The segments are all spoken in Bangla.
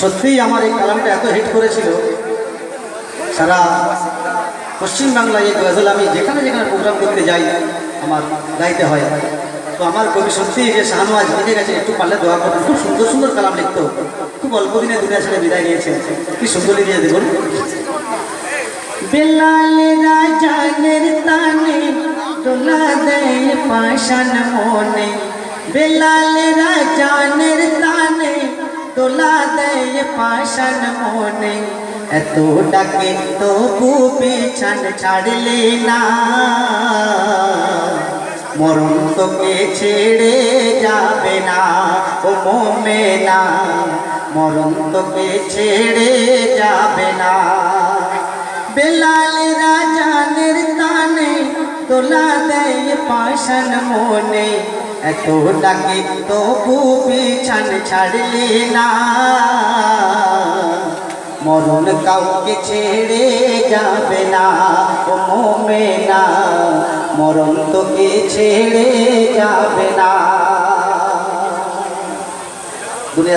সত্যিই আমার এই কালামটা এত হিট করেছিল। সারা পশ্চিমবাংলায় এই গজল আমি যেখানে যেখানে প্রোগ্রাম করতে যাই, আমার গাইতে হয়। তো আমার কবি সত্যি যে শাহনওয়াজ লিখে গেছে, একটু পারলে দোয়া করবেন। খুব সুন্দর সুন্দর কালাম লিখতো। খুব অল্প দিনে দুনিয়া ছেড়ে বিদায় নিয়েছে। কি সুন্দর লিখে দেখুন বেলাল রাজানের তানে দোলা দেয় পাশান মনে। বেলাল রাজানের তানে দোলা দেয় পাশান মনে। এত ডাকে তবু পিছান ছাড়লে না। মরণ তোকে ছেড়ে যাবে না, ও মোমে না। মরণ তোকে ছেড়ে যাবে না। বেলাল রাজানের তানে তোলা দেয় পাশান মনে। এত ডাকে তবু পিছান ছাড়লে না। মরণ কাউকে ছেড়ে যাবে না, ও না মরণ তোকে ছেড়ে যাবে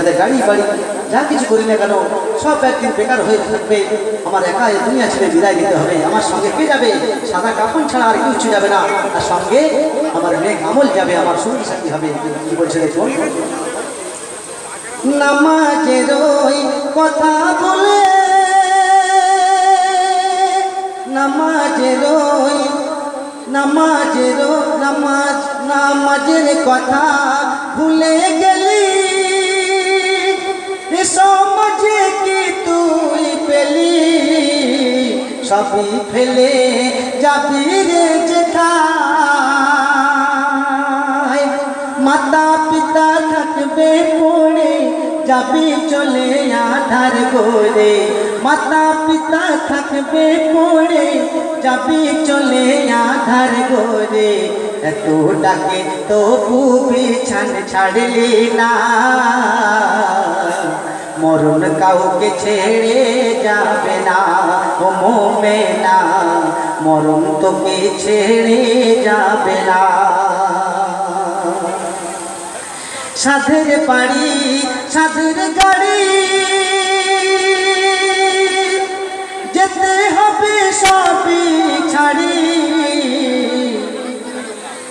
না গাড়ি বাড়ি যা কিছু করি না কেন, সব একদিন বেকার হয়ে থাকবে। আমার একা এই দুনিয়া ছেড়ে বিদায় দিতে হবে। আমার সঙ্গে কে যাবে? সাদা কাপড় ছাড়া আর কিছু যাবে না। আর সঙ্গে আমার মেঘ আমল যাবে, আমার সঙ্গী সাথী হবে। কি বলছে দেখুন নামাজের কথা বলে। নামাজের নামাজের নামাজ, নামাজের কথা ভুলে গেলি সবই ফেলে যাবি রে যেথায় মাতা পিতা থাকবে পড়ে, যাবি চলে আধার করে। মাতা পিতা থাকবে পড়ে, যাবি চলে আধার করে। এত ডাকে তবু বিছান ছাড়লি না। মরণ কাউকে ছেড়ে যাবে না, ও মোমে না। মরণ তোকে ছেড়ে যাবে না। সাধের বাড়ি, সাধের গাড়ি, যেতে হবে সবই ছাড়ি।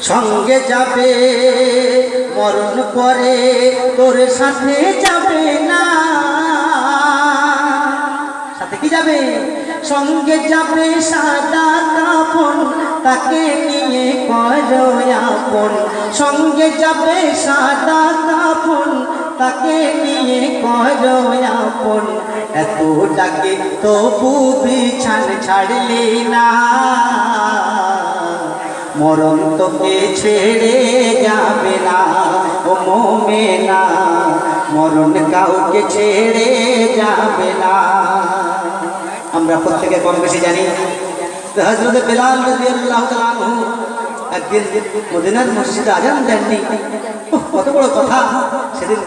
সঙ্গে যাবে, মরণ পরে তোর সাথে যাবে না। যাবে? সঙ্গে যাবে সাদা কাপড়, তাকে নিয়ে করয়াপন সঙ্গে যাবে সাদা কাপড়, তাকে নিয়ে করয়াপন এত ডাকে তবু বিছান ছাড়লি না। মরণ তোকে ছেড়ে যাবে না, ও মোমে না। মরণ কাউকে ছেড়ে যাবে না। আমরা প্রত্যেকে কম বেশি জানি। হজরত বেলাল আনহু একদিন মদিনার মসজিদে আজান দেননি। কত বড় কথা। সেদিন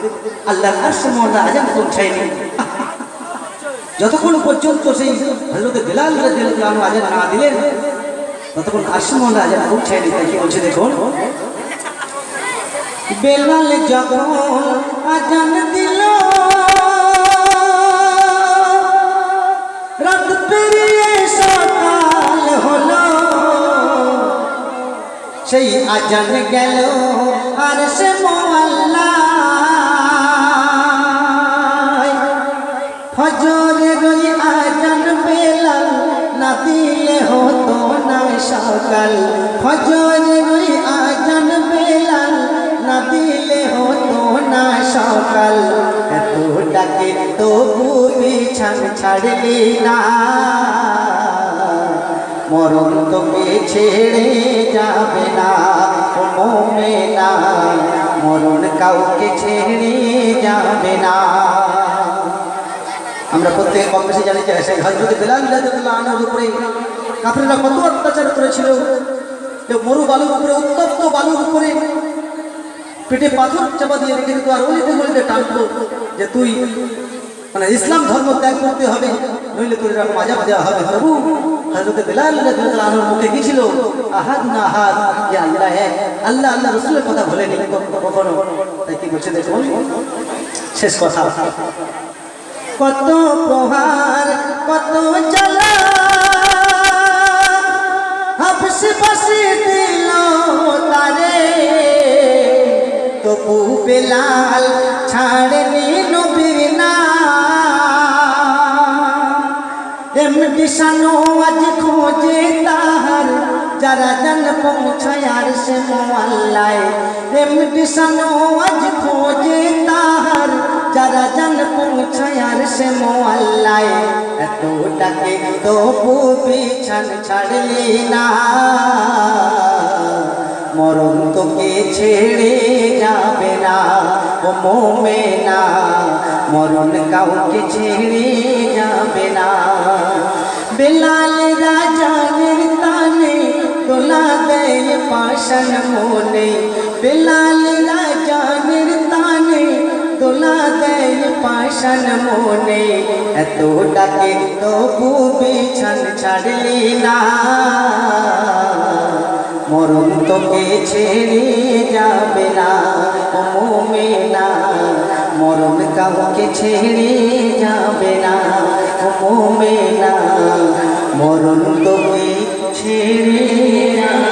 আল্লাহর আরশ মহল্লা আজান পৌঁছায়নি। যতক্ষণ পর্যন্ত সেই হজরত বেলাল আনহু আজান না দিলেন, ততক্ষণ আসমন রাজা পৌঁছায়নি। তাই কি বলছে দেখুন? বেলাল যখন আজান দিল সেই আজান গেল আর সে আজান বেলাল না দিলে হতো না সকাল। ফজরের ওই আজান বেলাল না দিলে হতো না সকাল। ডাকে তবু বিছান ছাড়লি না। মরণ তোকে ছেড়ে যাবে না মোমে না মরণ কাউকে ছেড়ে যাবে না। আমরা প্রত্যেকে কম বেশি জানি যে সেই হজরত বেলাল রাদিয়াল্লাহু আনহুর উপরে কাফেররা কত অত্যাচার করেছিল। মরু বালুর উপরে, উত্তপ্ত বালুর উপরে পেটে পাথর চাপা দিয়ে রেখে দিত আর অলিতে গলিতে টানতো যে তুই মানে ইসলাম ধর্ম ত্যাগ করতে হবে, নইলে তোর এরকম আজাব দেওয়া হবে। তবু হযরত বিলাল রাদিয়াল্লাহু মুখে কি ছিল? আহাদ না আহাদ ইয়া আল্লাহ এক। আল্লাহ আল্লাহ রাসূলের কথা ভুলেনি কখনো। তাই কি বলছে দেখুন শেষ কথা। কত প্রহার, কত সানো আজ খোঁজে তাহার, যারা জান পৌঁছায় আর সে মোয়াল্লায়। এমডি সানো আজ খোঁজে তাহার, যারা জান পৌঁছায় আর সে মোয়াল্লায়। এত ডাকে তবু বিছান ছাড়লি না। মরণ তোকে ছেড়ে যাবে না, ও মোমে না মরণ কাউকে ছেড়ে যাবে না। বেলাল রাজানের তানে তোলা দেয় পাশান মনে। বেলাল রাজানের তানে তোলা দেয় পাশান মনে। এত ডাকে তবু বিছান ছাড়লি না। মরণ তোকে ছেড়ে যাবে না মোমেনা। মরণ কাউকে ছেড়ে যাবে না। ও না। মরণ তো ছেড়ে যাবে